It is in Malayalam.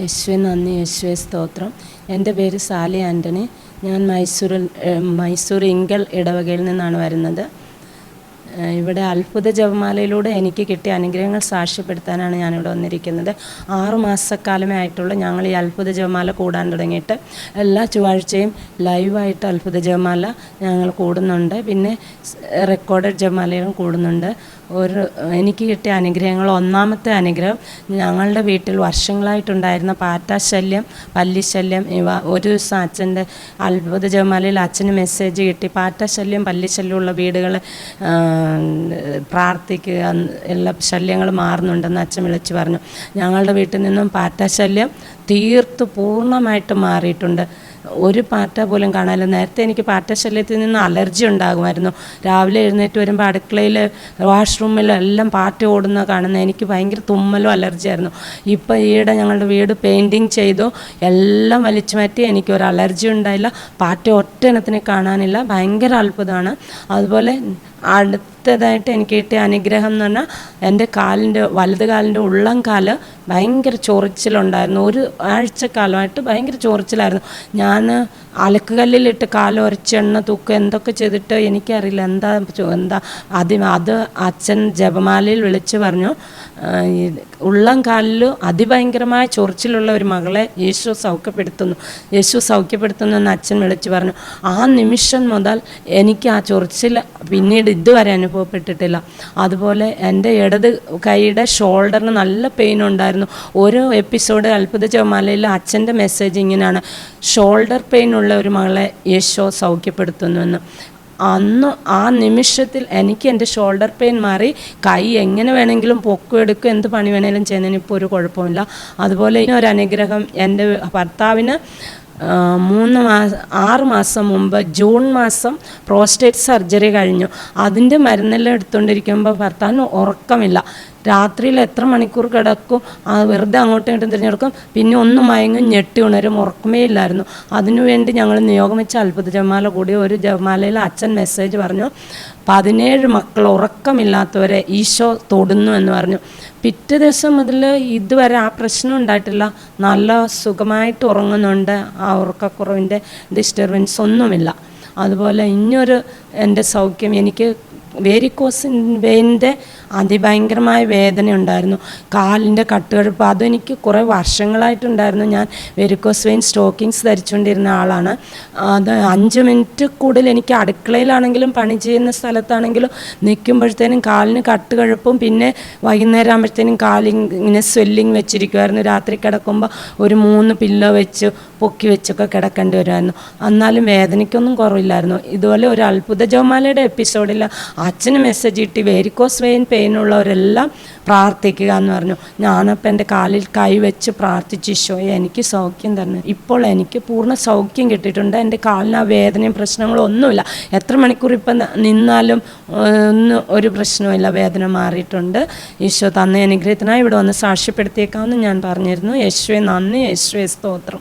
യേശുവെ നന്ദി യേശുവെ സ്തോത്രം. എന്റെ പേര് സാലി ആന്റണി. ഞാൻ മൈസൂരിൽ മൈസൂർ ഇങ്കൽ ഇടവകയിൽ നിന്നാണ് വരുന്നത്. ഇവിടെ അത്ഭുത ജപമാലയിലൂടെ എനിക്ക് കിട്ടിയ അനുഗ്രഹങ്ങൾ സാക്ഷ്യപ്പെടുത്താനാണ് ഞാനിവിടെ വന്നിരിക്കുന്നത്. ആറു മാസക്കാലമേ ആയിട്ടുള്ള ഞങ്ങൾ ഈ അത്ഭുത ജപമാല കൂടാൻ തുടങ്ങിയിട്ട്. എല്ലാ ചൊവ്വാഴ്ചയും ലൈവായിട്ട് അത്ഭുത ജപമാല ഞങ്ങൾ കൂടുന്നുണ്ട്. പിന്നെ റെക്കോർഡഡ് ജപമാലയും കൂടുന്നുണ്ട്. ഒരു എനിക്ക് കിട്ടിയ അനുഗ്രഹങ്ങൾ ഒന്നാമത്തെ അനുഗ്രഹം ഞങ്ങളുടെ വീട്ടിൽ വർഷങ്ങളായിട്ടുണ്ടായിരുന്ന പാറ്റാശല്യം പല്ലിശല്യം ഇവ ഒരു ദിവസം അച്ഛന്റെ അത്ഭുത ജവമാലയിൽ അച്ഛന് മെസ്സേജ് കിട്ടി പാറ്റാശല്യം പല്ലിശല്യമുള്ള വീടുകൾ പ്രാർത്ഥിക്കുക എല്ലാ ശല്യങ്ങൾ മാറുന്നുണ്ടെന്ന് അച്ഛൻ വിളിച്ചു പറഞ്ഞു. ഞങ്ങളുടെ വീട്ടിൽ നിന്നും പാറ്റാശല്യം തീർത്ത് പൂർണമായിട്ട് മാറിയിട്ടുണ്ട്. ഒരു പാറ്റ പോലും കാണാനില്ല. നേരത്തെ എനിക്ക് പാറ്റ ശല്യത്തിൽ നിന്ന് അലർജി ഉണ്ടാകുമായിരുന്നു. രാവിലെ എഴുന്നേറ്റ് വരുമ്പോൾ അടുക്കളയിൽ വാഷ്റൂമിലും എല്ലാം പാറ്റ ഓടുന്ന കാണുന്ന എനിക്ക് ഭയങ്കര തുമ്മലും അലർജിയായിരുന്നു. ഇപ്പോൾ ഈയിടെ ഞങ്ങളുടെ വീട് പെയിന്റിങ് ചെയ്തു. എല്ലാം വലിച്ചു മാറ്റി എനിക്ക് ഒരു അലർജി ഉണ്ടായില്ല. പാറ്റ ഒറ്റ ഇനത്തിനെ കാണാനില്ല. ഭയങ്കര അത്ഭുതമാണ്. അതുപോലെ അടുത്തതായിട്ട് എനിക്ക് കിട്ടിയ അനുഗ്രഹം എന്ന് പറഞ്ഞാൽ എന്റെ കാലിന്റെ വലത് കാലിന്റെ ഉള്ളം കാൽ ഭയങ്കര ചൊറിച്ചിലുണ്ടായിരുന്നു. ഒരു ആഴ്ചക്കാലമായിട്ട് ഭയങ്കര ചൊറിച്ചിലായിരുന്നു. ഞാൻ അലക്കുകല്ലിലിട്ട് കാൽ ഉരച്ച് എണ്ണ തൂക്കുക എന്തൊക്കെ ചെയ്തിട്ട് എനിക്കറിയില്ല. എന്താ എന്താ ആദ്യം അത് അച്ഛൻ ജപമാലയിൽ വിളിച്ച് പറഞ്ഞു ഉള്ളം കാലിൽ അതിഭയങ്കരമായ ചൊറിച്ചിലുള്ള ഒരു മകളെ യേശു സൗഖ്യപ്പെടുത്തുന്നു. യേശു സൗഖ്യപ്പെടുത്തുന്നു എന്ന് അച്ഛൻ വിളിച്ച് പറഞ്ഞു. ആ നിമിഷം മുതൽ എനിക്ക് ആ ചൊറിച്ചിൽ പിന്നീട് ഇതുവരെ അനുഭവപ്പെട്ടിട്ടില്ല. അതുപോലെ എന്റെ ഇടത് കൈയുടെ ഷോൾഡറിന് നല്ല പെയിൻ ഉണ്ടായിരുന്നു. ഓരോ എപ്പിസോഡ് അത്ഭുത ചുമലയിൽ അച്ഛന്റെ മെസ്സേജ് ഇങ്ങനെയാണ് ഷോൾഡർ പെയിൻ ഉള്ള ഒരു മകളെ യേശോ സൗഖ്യപ്പെടുത്തുന്നുവെന്ന്. അന്ന് ആ നിമിഷത്തിൽ എനിക്ക് എന്റെ ഷോൾഡർ പെയിൻ മാറി. കൈ എങ്ങനെ വേണമെങ്കിലും പൊക്കും എടുക്കും എന്ത് പണി വേണമെങ്കിലും ചെയ്യുന്നതിന് ഇപ്പോൾ ഒരു കുഴപ്പമില്ല. അതുപോലെ ഒരു അനുഗ്രഹം എന്റെ ഭർത്താവിന് മൂന്ന് മാസം ആറ് മാസം മുമ്പ് ജൂൺ മാസം പ്രോസ്റ്റേറ്റ് സർജറി കഴിഞ്ഞു. അതിന്റെ മരുന്നെല്ലാം എടുത്തുകൊണ്ടിരിക്കുമ്പോൾ ഭർത്താവിന് ഉറക്കമില്ല. രാത്രിയിൽ എത്ര മണിക്കൂർ കിടക്കും? ആ വെറുതെ അങ്ങോട്ടും ഇങ്ങോട്ടും തിരഞ്ഞെടുക്കും. പിന്നെ ഒന്ന് മയങ്ങും ഞെട്ടി ഉണരും ഉറക്കമേ ഇല്ലായിരുന്നു. അതിനുവേണ്ടി ഞങ്ങൾ നിയോഗം വെച്ച അത്ഭുത ജമാല കൂടി ഒരു ജമാലയിൽ അച്ഛൻ മെസ്സേജ് പറഞ്ഞു പതിനേഴ് മക്കൾ ഉറക്കമില്ലാത്തവരെ ഈശോ തൊടുന്നു എന്ന് പറഞ്ഞു. പിറ്റേ ദിവസം മുതൽ ഇതുവരെ ആ പ്രശ്നം ഉണ്ടായിട്ടില്ല. നല്ല സുഖമായിട്ട് ഉറങ്ങുന്നുണ്ട്. ആ ഉറക്കക്കുറവിന്റെ ഡിസ്റ്റർബൻസ് ഒന്നുമില്ല. അതുപോലെ ഇനിയൊരു എന്റെ സൗഖ്യം എനിക്ക് വേരിക്കോസിൻ വെയിന്റെ അതിഭയങ്കരമായ വേദന ഉണ്ടായിരുന്നു കാലിന്റെ കട്ടുകഴുപ്പ്. അതെനിക്ക് കുറേ വർഷങ്ങളായിട്ടുണ്ടായിരുന്നു ഞാൻ വെരിക്കോസ് വെയിൻ സ്റ്റോക്കിങ്സ് ധരിച്ചുകൊണ്ടിരുന്ന ആളാണ്. അത് അഞ്ച് മിനിറ്റ് കൂടുതൽ എനിക്ക് അടുക്കളയിലാണെങ്കിലും പണി ചെയ്യുന്ന സ്ഥലത്താണെങ്കിലും നിൽക്കുമ്പോഴത്തേനും കാലിന് കട്ടുകഴുപ്പും പിന്നെ വൈകുന്നേരം ആകുമ്പോഴത്തേനും കാലി ഇങ്ങനെ സ്വെല്ലിങ് വെച്ചിരിക്കുമായിരുന്നു രാത്രി കിടക്കുമ്പോൾ ഒരു മൂന്ന് പില്ലോ വെച്ച് പൊക്കി വെച്ചൊക്കെ കിടക്കേണ്ടി വരുമായിരുന്നു. എന്നാലും വേദനയ്ക്കൊന്നും കുറവില്ലായിരുന്നു. ഇതുപോലെ ഒരു അത്ഭുത ജോമാലയുടെ എപ്പിസോഡിൽ അച്ഛന് മെസ്സേജ് കിട്ടി വേരിക്കോസ് വെയിൻ പെയിനുള്ളവരെല്ലാം പ്രാർത്ഥിക്കുക എന്ന് പറഞ്ഞു. ഞാനപ്പോൾ എന്റെ കാലിൽ കൈ വെച്ച് പ്രാർത്ഥിച്ചു ഈശോയെ എനിക്ക് സൗഖ്യം തന്നെ. ഇപ്പോൾ എനിക്ക് പൂർണ സൗഖ്യം കിട്ടിയിട്ടുണ്ട്. എന്റെ കാലിന് ആ വേദനയും പ്രശ്നങ്ങളും ഒന്നുമില്ല. എത്ര മണിക്കൂർ ഇപ്പം നിന്നാലും ഒന്നും ഒരു പ്രശ്നവുമില്ല വേദന മാറിയിട്ടുണ്ട്. ഈശോ തന്ന അനുഗ്രഹത്തിനായി ഇവിടെ വന്ന് സാക്ഷ്യപ്പെടുത്തിയേക്കാമെന്ന് ഞാൻ പറഞ്ഞിരുന്നു. യേശുവെ നന്ദി. യേശുവെ സ്തോത്രം.